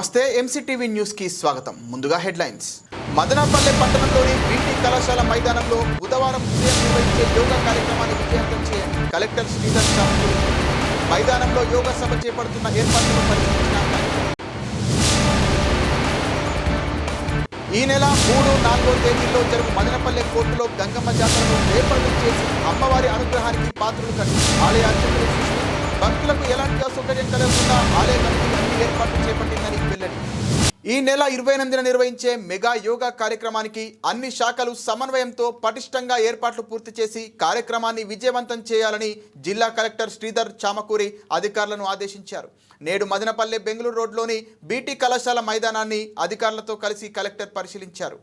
నమస్తే ఎంసీటీవీ న్యూస్కి స్వాగతం. ముందుగా హెడ్లైన్స్. మదనపల్లె పట్టణంలోని బీటీ కళాశాల మైదానంలో బుధవారం ఉదయం నిర్వహించే యోగా కార్యక్రమాన్ని విజయవంతం చేయండి కలెక్టర్ శ్రీధర్ సాహు మైదానంలో యోగా సభ చేపడుతున్న ఏర్పాట్లను పరిశీలించిన ఈ నెల మూడు నాలుగో తేదీల్లో జరుగు మదనపల్లె కోర్టులో గంగమ్మ జాతరను ఏర్పాటు చేసి అమ్మవారి అనుగ్రహానికి పాత్రలు కట్టి ఆలయ అర్చకులు భక్తులకు ఎలాంటి అసౌకర్యం కలగకుండా ఆలయ కమిటీ ఏర్పాట్లు చేపట్టిందని వెల్లడి. ఈ నెల ఇరవై ఎనిమిదిన నిర్వహించే మెగా యోగా కార్యక్రమానికి అన్ని శాఖలు సమన్వయంతో పటిష్టంగా ఏర్పాట్లు పూర్తి చేసి కార్యక్రమాన్ని విజయవంతం చేయాలని జిల్లా కలెక్టర్ శ్రీధర్ చామకూరి అధికారులను ఆదేశించారు. నేడు మదనపల్లె బెంగళూరు రోడ్లోని బీటీ కళాశాల మైదానాన్ని అధికారులతో కలిసి కలెక్టర్ పరిశీలించారు.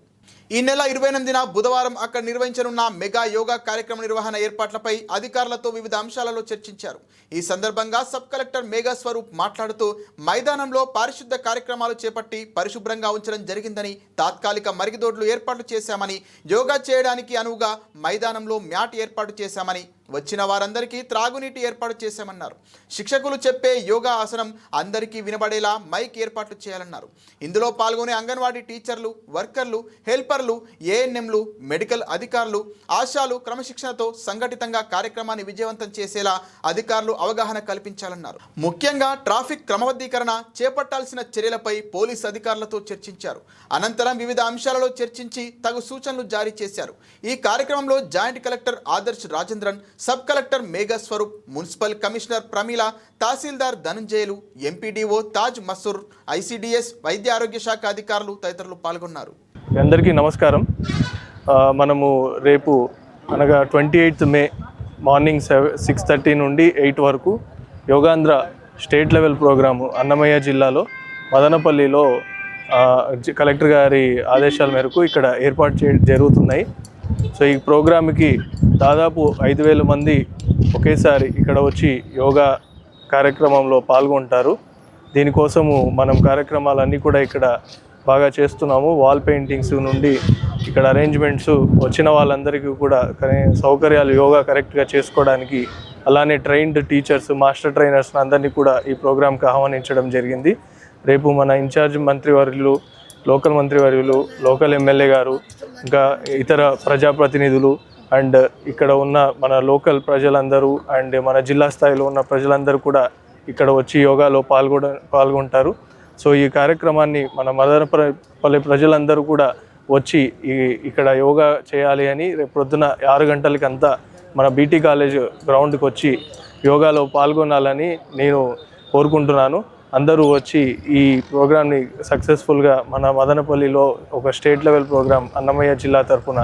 ఈ నెల ఇరవై ఎనిమిదిన బుధవారం అక్కడ నిర్వహించనున్న మెగా యోగా కార్యక్రమ నిర్వహణ ఏర్పాట్లపై అధికారులతో వివిధ అంశాలలో చర్చించారు. ఈ సందర్భంగా సబ్ కలెక్టర్ మేఘా స్వరూప్ మాట్లాడుతూ మైదానంలో పారిశుద్ధ కార్యక్రమాలు చేపట్టి పరిశుభ్రంగా ఉంచడం జరిగిందని తాత్కాలిక మరిగిదోడ్లు ఏర్పాట్లు చేశామని యోగా చేయడానికి అనువుగా మైదానంలో మ్యాట్ ఏర్పాటు చేశామని వచ్చిన వారందరికీ త్రాగునీటి ఏర్పాటు చేశామన్నారు. శిక్షకులు చెప్పే యోగా ఆసనం అందరికీ వినబడేలా మైక్ ఏర్పాట్లు చేయాలన్నారు. ఇందులో పాల్గొనే అంగన్వాడీ టీచర్లు వర్కర్లు హెల్పర్లు ఏఎన్ఎంలు మెడికల్ అధికారులు ఆశాలు క్రమశిక్షణతో సంఘటితంగా కార్యక్రమాన్ని విజయవంతం చేసేలా అధికారులు అవగాహన కల్పించాలన్నారు. ముఖ్యంగా ట్రాఫిక్ క్రమబద్ధీకరణ చేపట్టాల్సిన చర్యలపై పోలీస్ అధికారులతో చర్చించారు. అనంతరం వివిధ అంశాలలో చర్చించి తగు సూచనలు జారీ చేశారు. ఈ కార్యక్రమంలో joint collector Adarsh Rajendran sub collector Meghaswaroop municipal commissioner Pramila tahsildar Dhananjayulu MPDO Taj Masoor ICDS వైద్య ఆరోగ్య శాఖ అధికారులు తదితరులు పాల్గొన్నారు. అందరికీ నమస్కారం. మనము రేపు అనగా twenty eighth May morning seven six thirty నుండి ఎయిట్ వరకు Yogandhra state level programme Annamayya జిల్లాలో మదనపల్లిలో జి- కలెక్టర్ గారి ఆదేశాల మేరకు ఇక్కడ ఏర్పాటు చే జరుగుతున్నాయి. సో ఈ ప్రోగ్రామ్కి దాదాపు ఐదు వేల మంది ఒకేసారి ఇక్కడ వచ్చి యోగా కార్యక్రమంలో పాల్గొంటారు. దీనికోసము మనం కార్యక్రమాలన్నీ కూడా ఇక్కడ బాగా చేస్తున్నాము. వాల్ పెయింటింగ్స్ నుండి ఇక్కడ అరేంజ్మెంట్స్ వచ్చిన వాళ్ళందరికీ కూడా సౌకర్యాలు యోగా కరెక్ట్గా చేసుకోవడానికి అలానే ట్రైన్డ్ టీచర్స్ మాస్టర్ ట్రైనర్స్ అందరినీ కూడా ఈ ప్రోగ్రాంకి ఆహ్వానించడం జరిగింది. రేపు మన ఇన్ఛార్జ్ మంత్రివర్యులు లోకల్ మంత్రివర్యులు లోకల్ ఎమ్మెల్యే గారు ఇంకా ఇతర ప్రజాప్రతినిధులు అండ్ ఇక్కడ ఉన్న మన లోకల్ ప్రజలందరూ అండ్ మన జిల్లా స్థాయిలో ఉన్న ప్రజలందరూ కూడా ఇక్కడ వచ్చి యోగాలో పాల్గొన పాల్గొంటారు. సో ఈ కార్యక్రమాన్ని మన మదనపల్లి ప్రజలందరూ కూడా వచ్చి ఈ ఇక్కడ యోగా చేయాలి అని రేపు పొద్దున ఆరు గంటలకంతా మన బీటీ కాలేజ్ గ్రౌండ్కి వచ్చి యోగాలో పాల్గొనాలని నేను కోరుకుంటున్నాను. అందరూ వచ్చి ఈ ప్రోగ్రామ్ని సక్సెస్ఫుల్గా మన మదనపల్లిలో ఒక స్టేట్ లెవెల్ ప్రోగ్రామ్ అన్నమయ్య జిల్లా తరఫున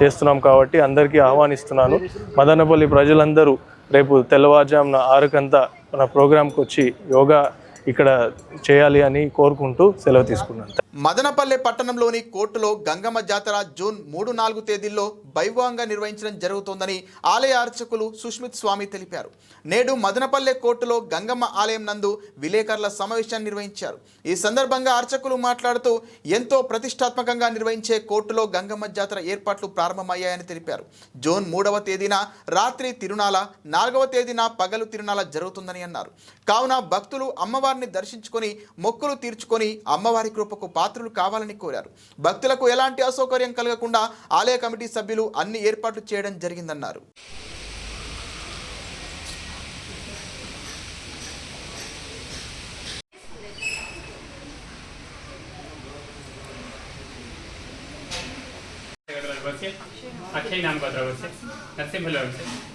చేస్తున్నాం కాబట్టి అందరికీ ఆహ్వానిస్తున్నాను. మదనపల్లి ప్రజలందరూ రేపు తెల్లవారుజామున ఆరుకంతా మన ప్రోగ్రాంకి వచ్చి యోగా ఇక్కడ చేయాలి అని కోరుకుంటూ సెలవు తీసుకున్నాను. మదనపల్లె పట్టణంలోని కోర్టులో గంగమ్మ జాతర జూన్ మూడు నాలుగు తేదీల్లో వైభవంగా నిర్వహించడం జరుగుతోందని ఆలయ అర్చకులు సుష్మిత్ స్వామి తెలిపారు. నేడు మదనపల్లె కోర్టులో గంగమ్మ ఆలయం నందు విలేకరుల సమావేశాన్ని నిర్వహించారు. ఈ సందర్భంగా అర్చకులు మాట్లాడుతూ ఎంతో ప్రతిష్టాత్మకంగా నిర్వహించే కోర్టులో గంగమ్మ జాతర ఏర్పాట్లు ప్రారంభమయ్యాయని తెలిపారు. జూన్ మూడవ తేదీన రాత్రి తిరునాల నాలుగవ తేదీన పగలు తిరునాల జరుగుతుందని అన్నారు. కావున భక్తులు అమ్మవారి అమ్మవారిని దర్శించుకొని మొక్కులు తీర్చుకొని అమ్మవారి కృపకు పాత్రులు కావాలని కోరారు భక్తులకు ఎలాంటి అసౌకర్యం కలగకుండా ఆలయ కమిటీ సభ్యులు అన్ని ఏర్పాట్లు చేయడం జరిగిందన్నారు द्रव्यस्य अक्षयनाम का द्रव्यस्य नरसिंहलवस्य काव्य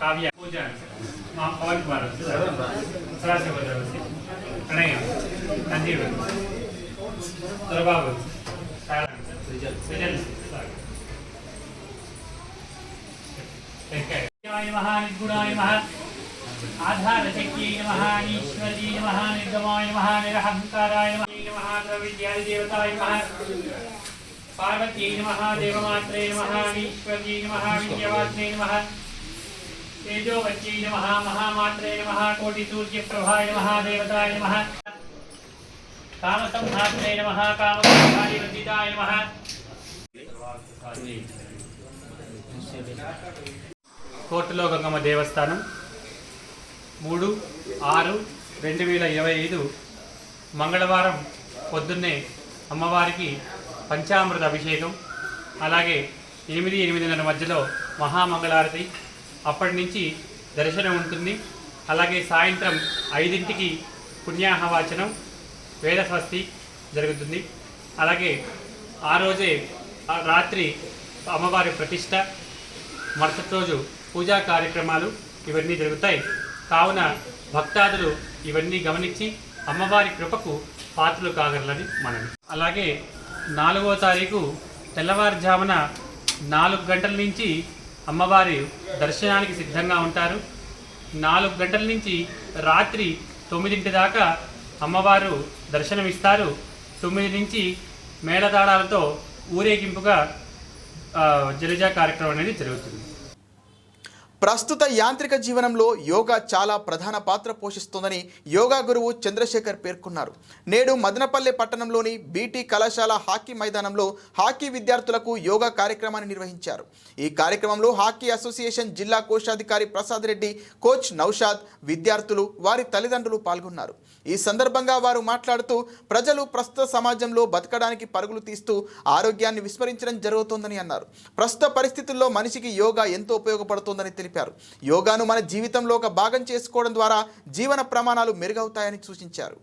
కావ్య పూజ మా పవన్ కుమార్ సదాశివద్ర వచ్చి ప్రణయ సంజీవ్ దొరబాబు మహానిర్గుణాయ మహా आधारशक्त्यै नमः ईश्वर्यै नमः निर्गमाय नमः निरहङ्काराय नमः द्रविद्यादिदेवताय नमः पार्वत्यै नमः, देवमात्रे नमः ईश्वर्यै नमः विद्यावात्रे नमः। तेजोवत्यै नमः महामात्रे नमः कोटिसूर्यप्रभाय नमः देवताय नमः कामसंहात्रे नमः कामसंहारिवर्जिताय नमः కోర్టులో గంగమ్మ దేవస్థానం మూడు ఆరు రెండు వేల ఇరవై ఐదు మంగళవారం పొద్దున్నే అమ్మవారికి పంచామృత అభిషేకం అలాగే ఎనిమిది ఎనిమిదిన్నర మధ్యలో మహామంగళారతి అప్పటి నుంచి దర్శనం ఉంటుంది. అలాగే సాయంత్రం ఐదింటికి పుణ్యాహవాచనం వేదస్వస్తి జరుగుతుంది. అలాగే ఆ రోజే రాత్రి అమ్మవారి ప్రతిష్ట మరుసటి రోజు పూజా కార్యక్రమాలు ఇవన్నీ జరుగుతాయి. కావున భక్తాదులు ఇవన్నీ గమనించి అమ్మవారి కృపకు పాత్రలు కాగలరని మనవి. అలాగే నాలుగో తారీఖు తెల్లవారుజామున నాలుగు గంటల నుంచి అమ్మవారి దర్శనానికి సిద్ధంగా ఉంటారు. నాలుగు గంటల నుంచి రాత్రి తొమ్మిదింటి దాకా అమ్మవారు దర్శనమిస్తారు. తొమ్మిది నుంచి మేళతాళాలతో ఊరేగింపుగా ఆ, జలజా కార్యక్రమం అనేది జరుగుతుంది. ప్రస్తుత యాంత్రిక జీవనంలో యోగా చాలా ప్రధాన పాత్ర పోషిస్తోందని యోగా గురువు చంద్రశేఖర్ పేర్కొన్నారు. నేడు మదనపల్లె పట్టణంలోని బీటీ కళాశాల హాకీ మైదానంలో హాకీ విద్యార్థులకు యోగా కార్యక్రమాన్ని నిర్వహించారు. ఈ కార్యక్రమంలో హాకీ అసోసియేషన్ జిల్లా కోశాధికారి ప్రసాద్ రెడ్డి కోచ్ నౌషాద్ విద్యార్థులు వారి తల్లిదండ్రులు పాల్గొన్నారు. ఈ సందర్భంగా వారు మాట్లాడుతూ ప్రజలు ప్రస్తుత సమాజంలో బతకడానికి పరుగులు తీస్తూ ఆరోగ్యాన్ని విస్మరించడం జరుగుతోందని అన్నారు. ప్రస్తుత పరిస్థితుల్లో మనిషికి యోగా ఎంతో ఉపయోగపడుతోందని తెలిపారు. యోగాను మన జీవితంలో ఒక భాగం చేసుకోవడం ద్వారా జీవన ప్రమాణాలు మెరుగవుతాయని సూచించారు.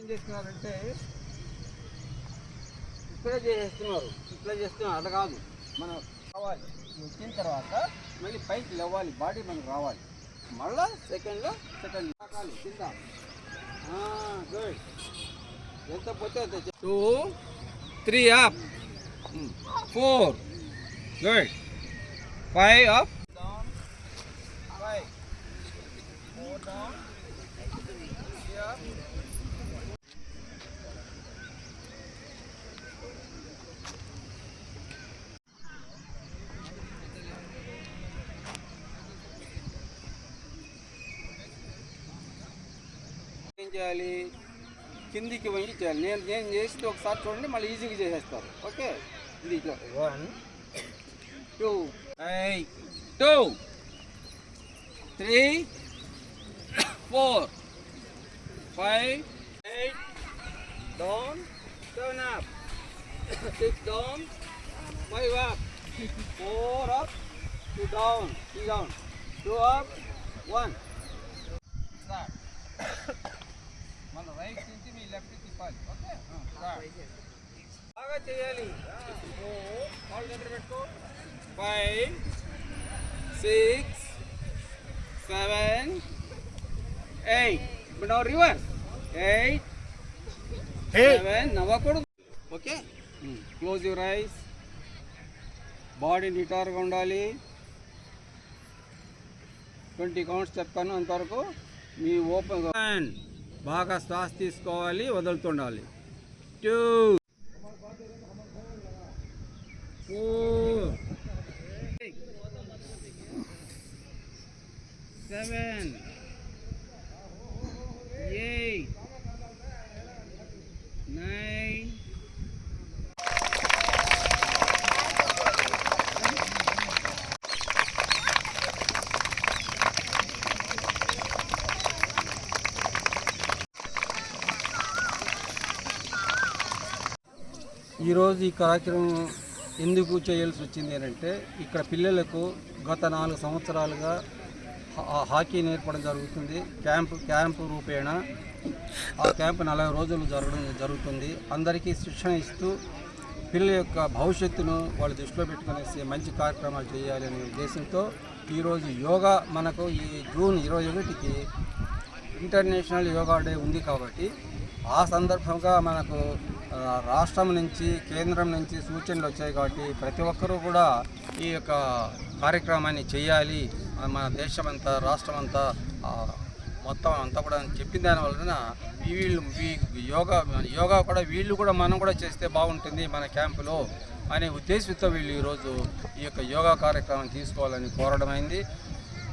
ఏం చేస్తున్నారంటే ఇక్కడే చేస్తున్నారు ఇట్లా చేస్తున్నారు. అట్లా కాదు. మనం రావాలి. వచ్చిన తర్వాత మళ్ళీ పైకి లేవాలి. బాడీ మనకు రావాలి. మళ్ళీ సెకండ్లో సెకండ్ కింద గుడ్ ఎంత పోతే అంత two three up four good five up down five four down three up ఏం చేయాలి. కిందికి వంగి చేయాలి. నేను నేను చేస్తే ఒకసారి చూడండి మళ్ళీ ఈజీగా చేసేస్తారు. ఓకే? ఇది ఇట్లా. One two two three four five eight down seven up six down five up four up two down three down two up one start మన రైట్ నుంచి మీ లెఫ్ట్ తిప్పాలి ఓకే బాగా చేయాలి కాల్ దగ్గర పెట్టుకో ఫైవ్ సిక్స్ సెవెన్ ఎయిట్ ఇప్పుడు reverse eight seven నవ్వకూడదు okay close your eyes body నిటారుగా ఉండాలి. ట్వంటీ కౌంట్స్ చెప్తాను అంతవరకు. మీ ఓపెన్ బాగా శ్వాస తీసుకోవాలి వదులుతుండాలి. Two four seven eight nine ఈరోజు ఈ కార్యక్రమం ఎందుకు చేయాల్సి వచ్చింది అంటే ఇక్కడ పిల్లలకు గత నాలుగు సంవత్సరాలుగా హాకీ నేర్పడం జరుగుతుంది. క్యాంపు క్యాంపు రూపేణ ఆ క్యాంపు నలభై రోజులు జరగడం జరుగుతుంది. అందరికీ శిక్షణ ఇస్తూ పిల్లల యొక్క భవిష్యత్తును వాళ్ళు దృష్టిలో పెట్టుకునేసి మంచి కార్యక్రమాలు చేయాలి అనే ఉద్దేశంతో ఈరోజు యోగా మనకు ఈ జూన్ ఇరవై ఒకటికి ఇంటర్నేషనల్ యోగా డే ఉంది కాబట్టి ఆ సందర్భంగా మనకు రాష్ట్రం నుంచి కేంద్రం నుంచి సూచనలు వచ్చాయి కాబట్టి ప్రతి ఒక్కరూ కూడా ఈ యొక్క కార్యక్రమాన్ని చేయాలి. మన దేశం అంతా రాష్ట్రం అంతా మొత్తం అంతా కూడా చెప్పిన దాని వలన ఈ వీళ్ళు యోగా యోగా కూడా వీళ్ళు కూడా మనం కూడా చేస్తే బాగుంటుంది మన క్యాంపులో అనే ఉద్దేశంతో వీళ్ళు ఈరోజు ఈ యొక్క యోగా కార్యక్రమం తీసుకోవాలని కోరడమైంది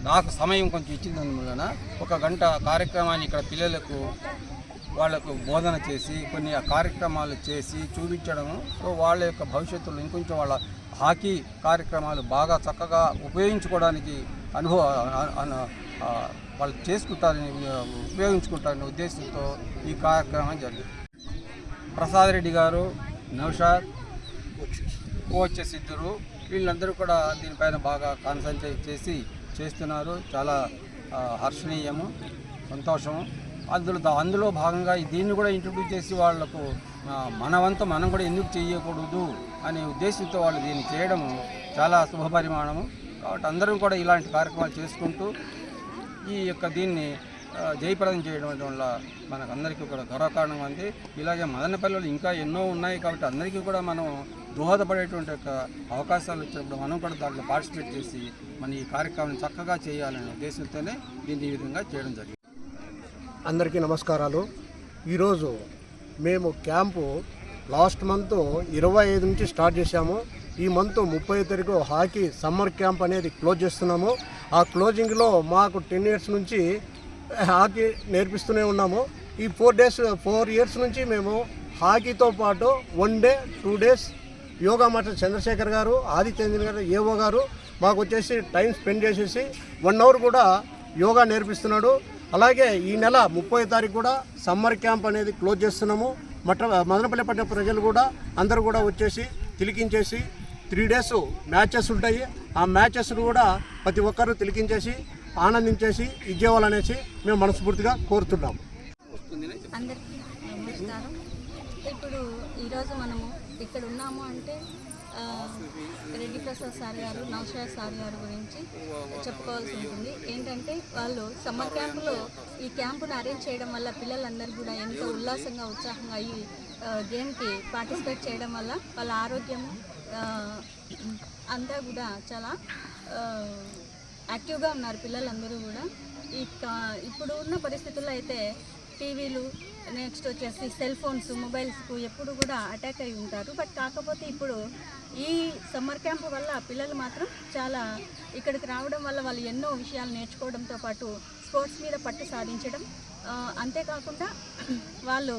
నాకు సమయం కొంచెం ఇచ్చిందని ఒక గంట కార్యక్రమాన్ని ఇక్కడ పిల్లలకు వాళ్ళకు బోధన చేసి కొన్ని కార్యక్రమాలు చేసి చూపించడము. సో వాళ్ళ యొక్క భవిష్యత్తులో ఇంకొంచెం వాళ్ళ హాకీ కార్యక్రమాలు బాగా చక్కగా ఉపయోగించుకోవడానికి అనుభవ వాళ్ళు చేసుకుంటారని ఉపయోగించుకుంటారనే ఉద్దేశంతో ఈ కార్యక్రమం జరిగింది. ప్రసాద్ రెడ్డి గారు నౌషాద్ కోచెస్ ఇద్దరు వీళ్ళందరూ కూడా దీనిపైన బాగా కాన్సన్ట్రేట్ చేసి చేస్తున్నారు. చాలా హర్షణీయము సంతోషము. అందులో అందులో భాగంగా దీన్ని కూడా ఇంట్రడ్యూస్ చేసి వాళ్ళకు ఆ, మన వంతు మనం కూడా ఎందుకు చేయకూడదు అనే ఉద్దేశంతో వాళ్ళు దీన్ని చేయడం చాలా శుభపరిమాణము. కాబట్టి అందరం కూడా ఇలాంటి కార్యక్రమాలు చేసుకుంటూ ఈ యొక్క దీన్ని జయప్రదం చేయడం వల్ల మనకు అందరికీ కూడా గర్వకారణం అంది. ఇలాగే మదనపల్లిలో ఇంకా ఎన్నో ఉన్నాయి కాబట్టి అందరికీ కూడా మనం దోహదపడేటువంటి యొక్క అవకాశాలు వచ్చినప్పుడు మనం కూడా దాంట్లో పార్టిసిపేట్ చేసి మన ఈ కార్యక్రమాన్ని చక్కగా చేయాలనే ఉద్దేశంతోనే దీన్ని ఈ విధంగా చేయడం జరిగింది. అందరికీ నమస్కారాలు. ఈరోజు మేము క్యాంపు లాస్ట్ మంత్ ఇరవై ఐదు నుంచి స్టార్ట్ చేశాము. ఈ మంత్ ముప్పై తారీఖు హాకీ సమ్మర్ క్యాంప్ అనేది క్లోజ్ చేస్తున్నాము. ఆ క్లోజింగ్లో మాకు టెన్ ఇయర్స్ నుంచి హాకీ నేర్పిస్తూనే ఉన్నాము. ఈ ఫోర్ డేస్ ఫోర్ ఇయర్స్ నుంచి మేము హాకీతో పాటు one day two days yoga master Chandrasekhar garu Adityendra garu ఏవో గారు మాకు వచ్చేసి టైం స్పెండ్ చేసేసి వన్ అవర్ కూడా యోగా నేర్పిస్తున్నాడు. అలాగే ఈ నెల ముప్పై తారీఖు కూడా సమ్మర్ క్యాంప్ అనేది క్లోజ్ చేస్తున్నాము. మట మదనపల్లి పట్టిన ప్రజలు కూడా అందరూ కూడా వచ్చేసి తిలికించేసి త్రీ డేస్ మ్యాచెస్ ఉంటాయి. ఆ మ్యాచెస్ను కూడా ప్రతి ఒక్కరూ తిలికించేసి ఆనందించేసి ఇచ్చేవాళ్ళనేసి మేము మనస్ఫూర్తిగా కోరుతున్నాము అందరికీ నమస్కారం. ఇప్పుడు ఈరోజు మనము ఇక్కడ ఉన్నాము అంటే రెడ్డి ప్రసాద్ సార్ గారు నౌషాద్ సార్ గారు గురించి చెప్పుకోవాల్సి ఉంటుంది. ఏంటంటే వాళ్ళు సమ్మర్ క్యాంపులో ఈ క్యాంపును అరేంజ్ చేయడం వల్ల పిల్లలందరూ కూడా ఎంతో ఉల్లాసంగా ఉత్సాహంగా ఈ గేమ్కి పార్టిసిపేట్ చేయడం వల్ల వాళ్ళ ఆరోగ్యం అంతా కూడా చాలా యాక్టివ్గా ఉన్నారు పిల్లలందరూ కూడా. ఈ ఇప్పుడు ఉన్న పరిస్థితుల్లో అయితే టీవీలు నెక్స్ట్ వచ్చేసి సెల్ ఫోన్స్ మొబైల్స్కు ఎప్పుడు కూడా అటాక్ అయి ఉంటారు. బట్ కాకపోతే ఇప్పుడు ఈ సమ్మర్ క్యాంప్ వల్ల పిల్లలు మాత్రం చాలా ఇక్కడికి రావడం వల్ల వాళ్ళు ఎన్నో విషయాలు నేర్చుకోవడంతో పాటు స్పోర్ట్స్ మీద పట్టు సాధించడం అంతేకాకుండా వాళ్ళు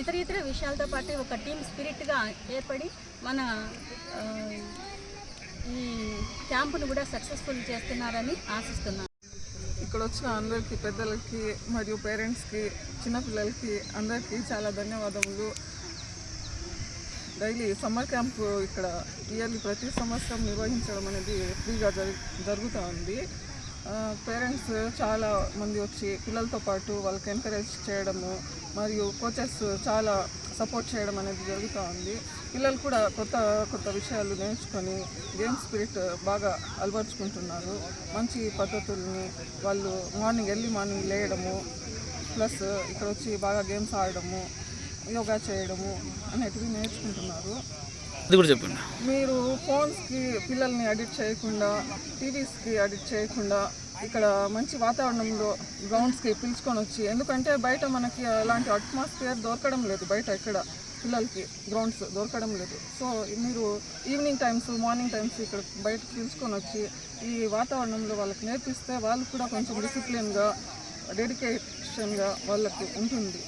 ఇతర ఇతర విషయాలతో పాటు ఒక టీమ్ స్పిరిట్గా ఏర్పడి మన ఈ క్యాంపును కూడా సక్సెస్ఫుల్ చేస్తున్నారని ఆశిస్తున్నాను. ఇక్కడ వచ్చిన అందరికీ పెద్దలకి మరియు పేరెంట్స్కి చిన్నపిల్లలకి అందరికీ చాలా ధన్యవాదములు. డైలీ సమ్మర్ క్యాంప్ ఇక్కడ ఇయర్లీ ప్రతి సంవత్సరం నిర్వహించడం అనేది ఫ్రీగా జరు జరుగుతూ ఉంది. పేరెంట్స్ చాలా మంది వచ్చి పిల్లలతో పాటు వాళ్ళకి ఎంకరేజ్ చేయడము మరియు కోచెస్ చాలా సపోర్ట్ చేయడం అనేది జరుగుతూ ఉంది. పిల్లలు కూడా కొత్త కొత్త విషయాలు నేర్చుకొని గేమ్ స్పిరిట్ బాగా అలవర్చుకుంటున్నారు. మంచి పద్ధతుల్ని వాళ్ళు మార్నింగ్ ఎర్లీ మార్నింగ్ లేయడము ప్లస్ ఇక్కడ వచ్చి బాగా గేమ్స్ ఆడడము యోగా చేయడము అనేటివి నేర్చుకుంటున్నారు. అది కూడా చెప్పండి. మీరు ఫోన్స్కి పిల్లల్ని అడిక్ట్ చేయకుండా టీవీస్కి అడిక్ట్ చేయకుండా ఇక్కడ మంచి వాతావరణంలో గ్రౌండ్స్కి పిలుచుకొని వచ్చి ఎందుకంటే బయట మనకి అలాంటి అట్మాస్ఫియర్ దొరకడం లేదు బయట ఇక్కడ పిల్లలకి గ్రౌండ్స్ దొరకడం లేదు. సో మీరు ఈవినింగ్ టైమ్స్ మార్నింగ్ టైమ్స్ ఇక్కడ బయట పిలుచుకొని వచ్చి ఈ వాతావరణంలో వాళ్ళకి నేర్పిస్తే వాళ్ళు కూడా కొంచెం డిసిప్లిన్గా డెడికేషన్గా వాళ్ళకి ఉంటుంది.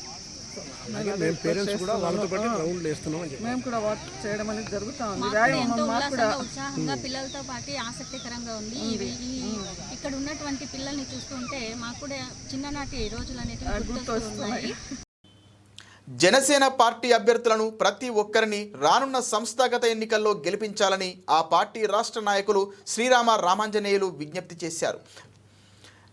అదే పేరెంట్స్ కూడా వాళ్ళతో పాటు. గ్రౌండ్లు వేస్తున్నాం అని మేము కూడా వాక్ చేయడం అనేది జరుగుతూ ఉంది. ఎంతో ఉల్లాసంగా ఉత్సాహంగా పిల్లలతో పాటు ఆసక్తికరంగా ఉంది. ఈ ఇక్కడ ఉన్నటువంటి పిల్లల్ని చూస్తుంటే మాకు కూడా చిన్ననాటి రోజులు అనేటివి గుర్తొస్తూ ఉన్నాయి. జనసేన పార్టీ అభ్యర్థులను ప్రతి ఒక్కరిని రానున్న సంస్థాగత ఎన్నికల్లో గెలిపించాలని ఆ పార్టీ రాష్ట్ర నాయకులు శ్రీరామ రామాంజనేయులు విజ్ఞప్తి చేశారు.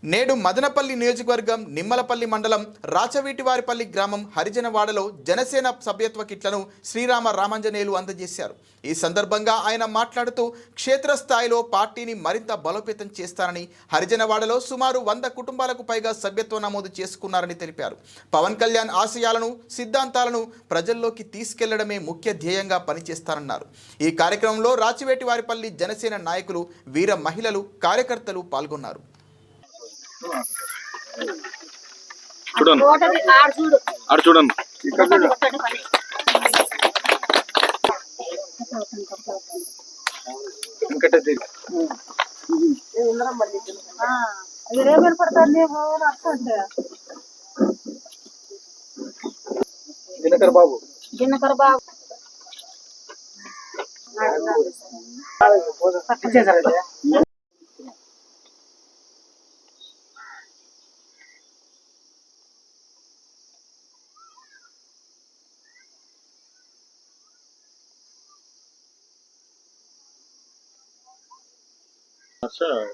నేడు మదనపల్లి నియోజకవర్గం నిమ్మలపల్లి మండలం రాచవీటివారిపల్లి గ్రామం హరిజనవాడలో జనసేన సభ్యత్వ కిట్లను శ్రీరామ రామాంజనేయులు అందజేశారు. ఈ సందర్భంగా ఆయన మాట్లాడుతూ క్షేత్రస్థాయిలో పార్టీని మరింత బలోపేతం చేస్తారని హరిజనవాడలో సుమారు వంద కుటుంబాలకు పైగా సభ్యత్వ నమోదు చేసుకున్నారని తెలిపారు. పవన్ కళ్యాణ్ ఆశయాలను సిద్ధాంతాలను ప్రజల్లోకి తీసుకెళ్ళడమే ముఖ్య ధ్యేయంగా పనిచేస్తారన్నారు ఈ కార్యక్రమంలో రాచివేటివారిపల్లి జనసేన నాయకులు వీర మహిళలు కార్యకర్తలు పాల్గొన్నారు. చూడండి. ఆడు చూడండి. దినకర్ బాబు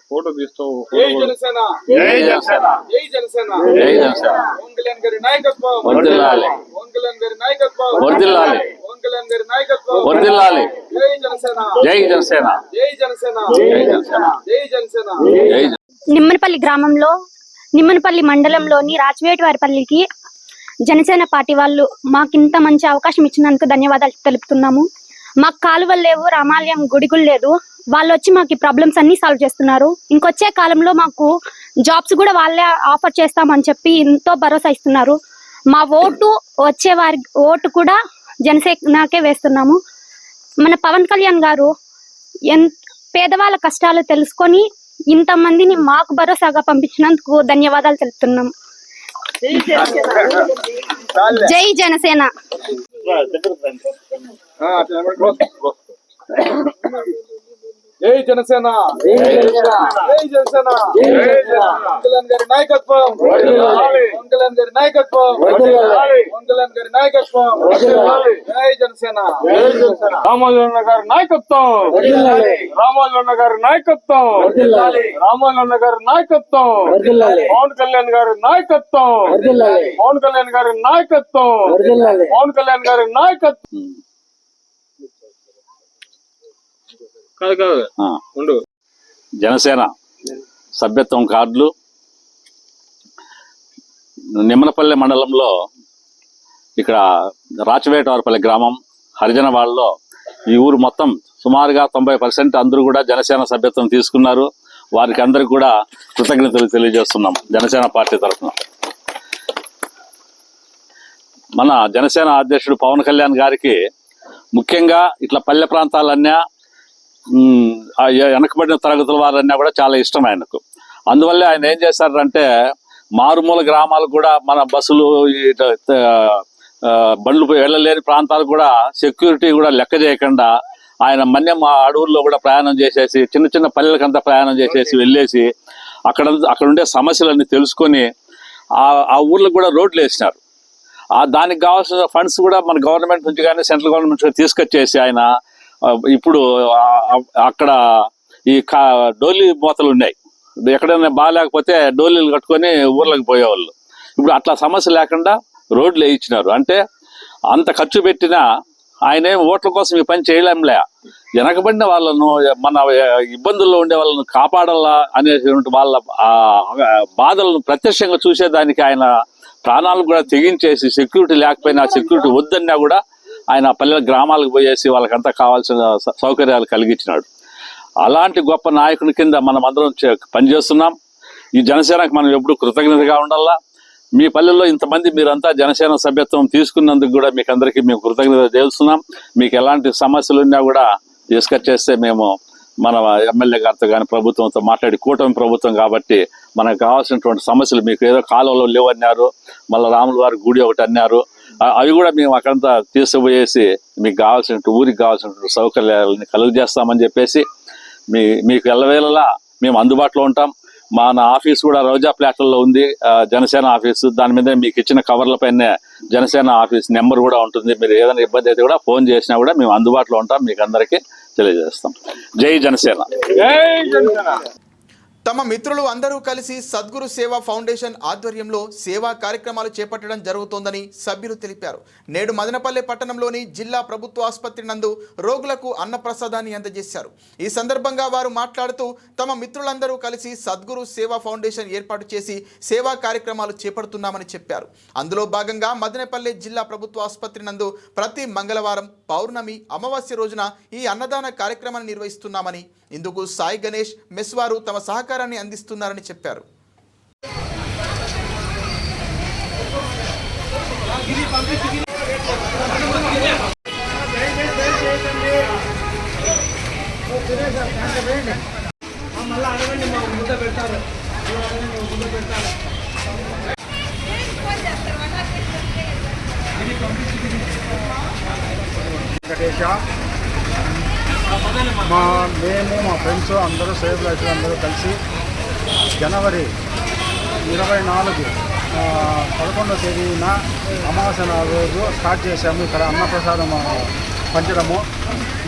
ఫోటో తీస్తావు జై జనసేన. జై జనసేన. జై జనసేన. జై జనసేన. పవన్ కళ్యాణ్ గారి నాయకత్వం. వర్ధిల్లాలి పవన్ కళ్యాణ్ గారి నాయకత్వం. వర్ధిల్లాలి పవన్ కళ్యాణ్ గారి నాయకత్వం. వర్ధిల్లాలి జై జనసేన. జై జనసేన. జై జనసేన. జై జనసేన. జై జనసేన. జై జన- నిమ్మనపల్లి గ్రామంలో నిమ్మనపల్లి మండలంలోని రాజవేటివారిపల్లికి జనసేన పార్టీ వాళ్ళు మాకు ఇంత మంచి అవకాశం ఇచ్చినందుకు ధన్యవాదాలు తెలుపుతున్నాము. మాకు కాలువలు లేవు రామాలయం గుడిగులు లేదు. వాళ్ళు వచ్చి మాకు ప్రాబ్లమ్స్ అన్ని సాల్వ్ చేస్తున్నారు. ఇంకొచ్చే కాలంలో మాకు జాబ్స్ కూడా వాళ్ళే ఆఫర్ చేస్తామని చెప్పి ఎంతో భరోసా ఇస్తున్నారు. మా ఓటు వచ్చే వారి ఓటు కూడా జనసేనకే వేస్తున్నాము. మన పవన్ కళ్యాణ్ గారు ఎన్ పేదవాళ్ళ కష్టాలు తెలుసుకొని ఇంతమందిని మాకు భరోసాగా పంపించినందుకు ధన్యవాదాలు తెలుపుతున్నాం. జై జనసేన. జై జనసేన. జై జనసేన. కళ్యాణ్ గారి నాయకత్వం. పవన్ కళ్యాణ్ గారి నాయకత్వం. పవన్ కళ్యాణ్ గారి నాయకత్వం. జై జనసేన. రామాలన్న గారి నాయకత్వం. రామాలన్న గారి నాయకత్వం. రామాలన్న గారి నాయకత్వం. పవన్ కళ్యాణ్ గారి నాయకత్వం. పవన్ కళ్యాణ్ గారి నాయకత్వం. పవన్ కళ్యాణ్ గారి నాయకత్వం. కాదు కాదు. ఉండు. జనసేన సభ్యత్వం కార్డులు. నిమ్మనపల్లి మండలంలో ఇక్కడ రాచవేటవారిపల్లి గ్రామం హరిజన వాళ్ళలో ఈ ఊరు మొత్తం సుమారుగా తొంభై పర్సెంట్ అందరూ కూడా జనసేన సభ్యత్వం తీసుకున్నారు. వారికి అందరికి కూడా కృతజ్ఞతలు తెలియజేస్తున్నాం జనసేన పార్టీ తరఫున. మన జనసేన అధ్యక్షుడు పవన్ కళ్యాణ్ గారికి ముఖ్యంగా ఇట్లా పల్లె ప్రాంతాలన్నా వెనకబడిన తరగతుల వారన్నా కూడా చాలా ఇష్టం ఆయనకు. అందువల్లే ఆయన ఏం చేశారంటే మారుమూల గ్రామాలు కూడా మన బస్సులు బండ్లు వెళ్ళలేని ప్రాంతాలు కూడా సెక్యూరిటీ కూడా లెక్క చేయకుండా ఆయన మన్యం అడవుల్లో కూడా ప్రయాణం చేసేసి చిన్న చిన్న పల్లెలకంతా ప్రయాణం చేసేసి వెళ్ళేసి అక్కడ అక్కడ ఉండే సమస్యలన్నీ తెలుసుకొని ఆ ఆ ఊర్లకు కూడా రోడ్లు వేసినారు. ఆ దానికి కావాల్సిన ఫండ్స్ కూడా మన గవర్నమెంట్ నుంచి కానీ సెంట్రల్ గవర్నమెంట్ నుంచి తీసుకొచ్చేసి ఆయన ఇప్పుడు అక్కడ ఈ కా డోలీ మూతలు ఉన్నాయి. ఎక్కడైనా బాగాలేకపోతే డోలీలు కట్టుకొని ఊర్లకు పోయేవాళ్ళు. ఇప్పుడు అట్లా సమస్య లేకుండా రోడ్లు వేయించినారు. అంటే అంత ఖర్చు పెట్టినా ఆయన ఏం ఓట్ల కోసం ఈ పని చేయలేంలే. వెనకబడిన వాళ్ళను మన ఇబ్బందుల్లో ఉండే వాళ్ళను కాపాడాలా అనేటువంటి వాళ్ళ బాధలను ప్రత్యక్షంగా చూసేదానికి ఆయన ప్రాణాలు కూడా తెగించేసి సెక్యూరిటీ లేకపోయినా సెక్యూరిటీ వద్దన్నా కూడా ఆయన పల్లెల గ్రామాలకు పోయేసి వాళ్ళకంతా కావాల్సిన సౌకర్యాలు కలిగించినాడు. అలాంటి గొప్ప నాయకుని కింద మనం అందరం పనిచేస్తున్నాం. ఈ జనసేనకు మనం ఎప్పుడు కృతజ్ఞతగా ఉండాలా? మీ పల్లెల్లో ఇంతమంది మీరంతా జనసేన సభ్యత్వం తీసుకున్నందుకు కూడా మీకు అందరికీ మేము కృతజ్ఞత చేస్తున్నాం మీకు ఎలాంటి సమస్యలు ఉన్నా కూడా తీసుకొచ్చేస్తే మేము మన ఎమ్మెల్యే గారితో కానీ ప్రభుత్వంతో మాట్లాడి కూటమి ప్రభుత్వం కాబట్టి మనకు కావాల్సినటువంటి సమస్యలు మీకు ఏదో కాలంలో లేవన్నారు. మళ్ళీ రాములు వారి గుడి ఒకటి అన్నారు. అవి కూడా మేము అక్కడంతా తీసుకుపోయేసి మీకు కావాల్సిన ఊరికి కావాల్సిన సౌకర్యాలని కలుగజేస్తామని చెప్పేసి మీ మీకు ఎల్లవేళలా మేము అందుబాటులో ఉంటాం. మన ఆఫీస్ కూడా రోజా ప్లాట్లలో ఉంది. జనసేన ఆఫీసు. దాని మీద మీకు ఇచ్చిన కవర్ల పైన జనసేన ఆఫీస్ నెంబర్ కూడా ఉంటుంది. మీరు ఏదైనా ఇబ్బంది అయితే కూడా ఫోన్ చేసినా కూడా మేము అందుబాటులో ఉంటాం. మీకు అందరికీ తెలియజేస్తాం. జై జనసేన. జై జనసేన. తమ మిత్రులు అందరూ కలిసి సద్గురు సేవా ఫౌండేషన్ ఆధ్వర్యంలో సేవా కార్యక్రమాలు చేపట్టడం జరుగుతోందని సభ్యులు తెలిపారు. నేడు మదనపల్లె పట్టణంలోని జిల్లా ప్రభుత్వ ఆసుపత్రి నందు రోగులకు అన్నప్రసాదాన్ని అందజేశారు. ఈ సందర్భంగా వారు మాట్లాడుతూ తమ మిత్రులందరూ కలిసి సద్గురు సేవా ఫౌండేషన్ ఏర్పాటు చేసి సేవా కార్యక్రమాలు చేపడుతున్నామని చెప్పారు. అందులో భాగంగా మదనపల్లె జిల్లా ప్రభుత్వ ఆసుపత్రి నందు ప్రతి మంగళవారం పౌర్ణమి అమావాస్య రోజున ఈ అన్నదాన కార్యక్రమాన్ని నిర్వహిస్తున్నామని ఇందుకు సాయి గణేష్ మెస్ వారు తమ సహకారాన్ని అందిస్తున్నారని చెప్పారు. అడగండి మాకు ముద్ద పెడతారు ముద్ద పెడతారు వెంకటేష మా మేము మా ఫ్రెండ్స్ అందరూ సేఫ్ లైఫ్ అందరూ కలిసి జనవరి ఇరవై నాలుగు పదకొండో తేదీన అమావాస్య రోజు స్టార్ట్ చేశాము ఇక్కడ అన్నప్రసాదం పంచడము.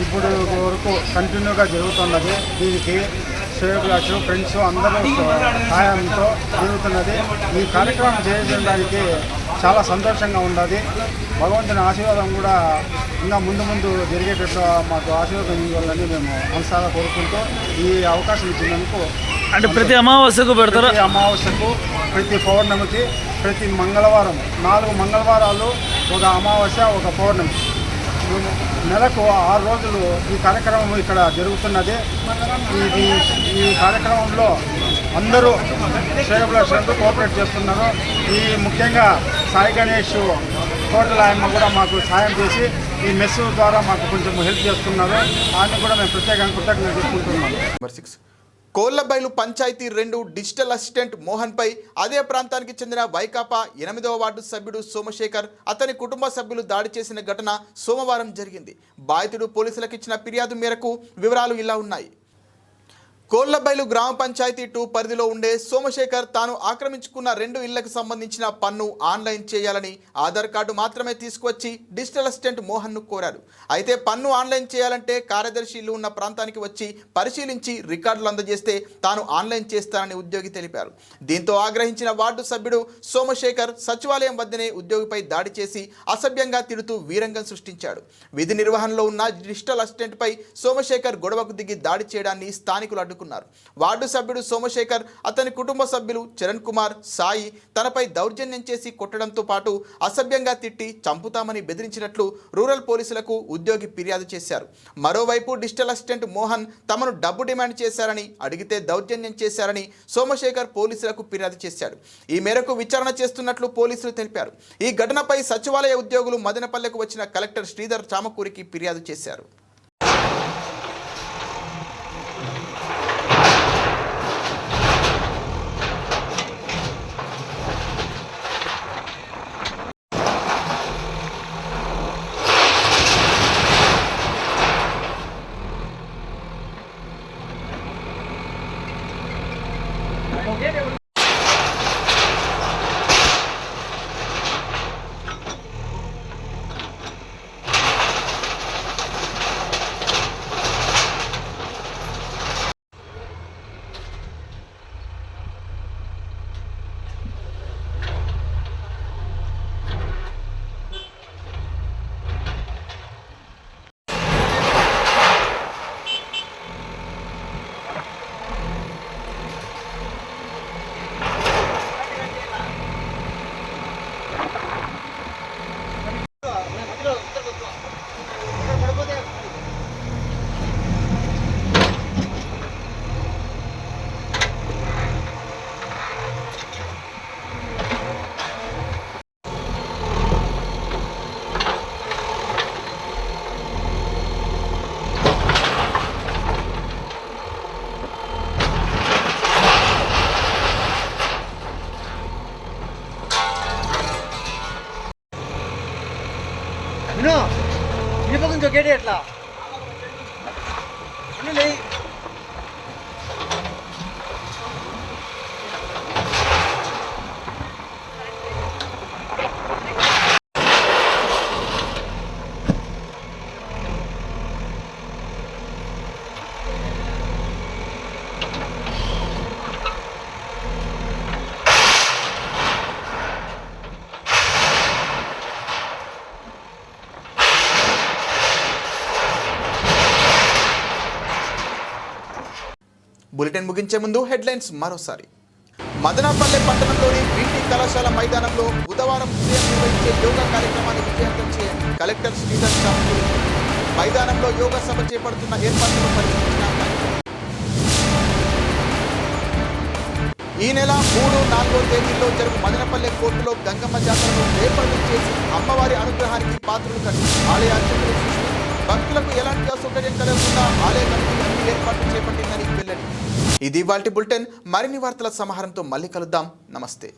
ఇప్పుడు వరకు కంటిన్యూగా జరుగుతున్నది. దీనికి సేవకులాసు ఫ్రెండ్స్ అందరూ సహాయంతో జరుగుతున్నది. ఈ కార్యక్రమం చేసిన దానికి చాలా సంతోషంగా ఉన్నది భగవంతుని ఆశీర్వాదం కూడా ఇంకా ముందు ముందు జరిగేటట్లు మాకు ఆశీర్వాదం ఇవ్వాలని మేము మనసారా కోరుకుంటూ ఈ అవకాశం ఇచ్చినందుకు అంటే ప్రతి అమావాస్యకు పెడతారా? ప్రతి అమావాస్యకు ప్రతి పౌర్ణమికి ప్రతి మంగళవారం నాలుగు మంగళవారాలు ఒక అమావాస్య ఒక పౌర్ణమి. నెలకు ఆరు రోజులు ఈ కార్యక్రమం ఇక్కడ జరుగుతున్నది. ఈ కార్యక్రమంలో అందరూ శ్రేయభిలాషులు కోఆపరేట్ చేస్తున్నారు. ఈ ముఖ్యంగా సాయి గణేష్ హోటల్ ఆయన కూడా మాకు సాయం చేసి ఈ మెస్ ద్వారా మాకు కొంచెం హెల్ప్ చేస్తున్నారు. ఆయన కూడా మేము ప్రత్యేకంగా కృతజ్ఞత చేసుకుంటున్నాం నెంబర్ సిక్స్ కోళ్ళబైలు పంచాయతీ రెండు డిజిటల్ అసిస్టెంట్ మోహన్పై అదే ప్రాంతానికి చెందిన వైకాపా ఎనిమిదవ వార్డు సభ్యుడు సోమశేఖర్ అతని కుటుంబ సభ్యులు దాడి చేసిన ఘటన సోమవారం జరిగింది. బాధితుడు పోలీసులకు ఇచ్చిన ఫిర్యాదు మేరకు వివరాలు ఇలా ఉన్నాయి. కోళ్ళబైలు గ్రామ పంచాయతీ టూ పరిధిలో ఉండే సోమశేఖర్ తాను ఆక్రమించుకున్న రెండు ఇళ్ళకు సంబంధించిన పన్ను ఆన్లైన్ చేయాలని ఆధార్ కార్డు మాత్రమే తీసుకువచ్చి డిజిటల్ అసిస్టెంట్ మోహన్ను కోరారు. అయితే పన్ను ఆన్లైన్ చేయాలంటే కార్యదర్శి ఇల్లు ఉన్న ప్రాంతానికి వచ్చి పరిశీలించి రికార్డులు అందజేస్తే తాను ఆన్లైన్ చేస్తానని ఉద్యోగి తెలిపారు. దీంతో ఆగ్రహించిన వార్డు సభ్యుడు సోమశేఖర్ సచివాలయం వద్దనే ఉద్యోగిపై దాడి చేసి అసభ్యంగా తిడుతూ వీరంగం సృష్టించాడు. విధి నిర్వహణలో ఉన్న డిజిటల్ అసిస్టెంట్పై సోమశేఖర్ గొడవకు దిగి దాడి చేయడాన్ని స్థానికులు అడ్డుకున్నారు వార్డు సభ్యుడు సోమశేఖర్ అతని కుటుంబ సభ్యులు చరణ్ కుమార్ సాయి తనపై దౌర్జన్యం చేసి కొట్టడంతో పాటు అసభ్యంగా తిట్టి చంపుతామని బెదిరించినట్లు రూరల్ పోలీసులకు ఉద్యోగి ఫిర్యాదు చేశారు. మరోవైపు డిజిటల్ అసిస్టెంట్ మోహన్ తమను డబ్బు డిమాండ్ చేశారని అడిగితే దౌర్జన్యం చేశారని సోమశేఖర్ పోలీసులకు ఫిర్యాదు చేశాడు. ఈ మేరకు విచారణ చేస్తున్నట్లు పోలీసులు తెలిపారు. ఈ ఘటనపై సచివాలయ ఉద్యోగులు మదనపల్లెకు వచ్చిన కలెక్టర్ శ్రీధర్ చామకూరికి ఫిర్యాదు చేశారు. Geliyor. బులెటిన్ ముగించే ముందు హెడ్లైన్స్ మరోసారి. మదనపల్లె పట్టణంలోని బీటీ కళాశాల మైదానంలో బుధవారం ఉదయం నిర్వహించే యోగా కార్యక్రమాన్ని విజయవంతం చేయాలి కలెక్టర్ శ్రీధర్ చామకూరి మైదానంలో యోగా సభ చేపడుతున్న ఏర్పాట్లను పరిశీలించిన ఈ నెల మూడు నాలుగో తేదీల్లో జరుగు మదనపల్లె కోర్టులో గంగమ్మ జాతరను ఏర్పాటు చేసి అమ్మవారి అనుగ్రహానికి పాత్రలు కట్టి ఆలయ అర్చకులు భక్తులకు ఎలాంటి అసౌకర్యం కలగకుండా ఆలయ కమిటీ ఏర్పాట్లు చేపట్టిందని వెల్లడి. ఇది వాటి బులెటిన్. మరిన్ని వార్తల సమాహారంతో మళ్ళీ కలుద్దాం. నమస్తే.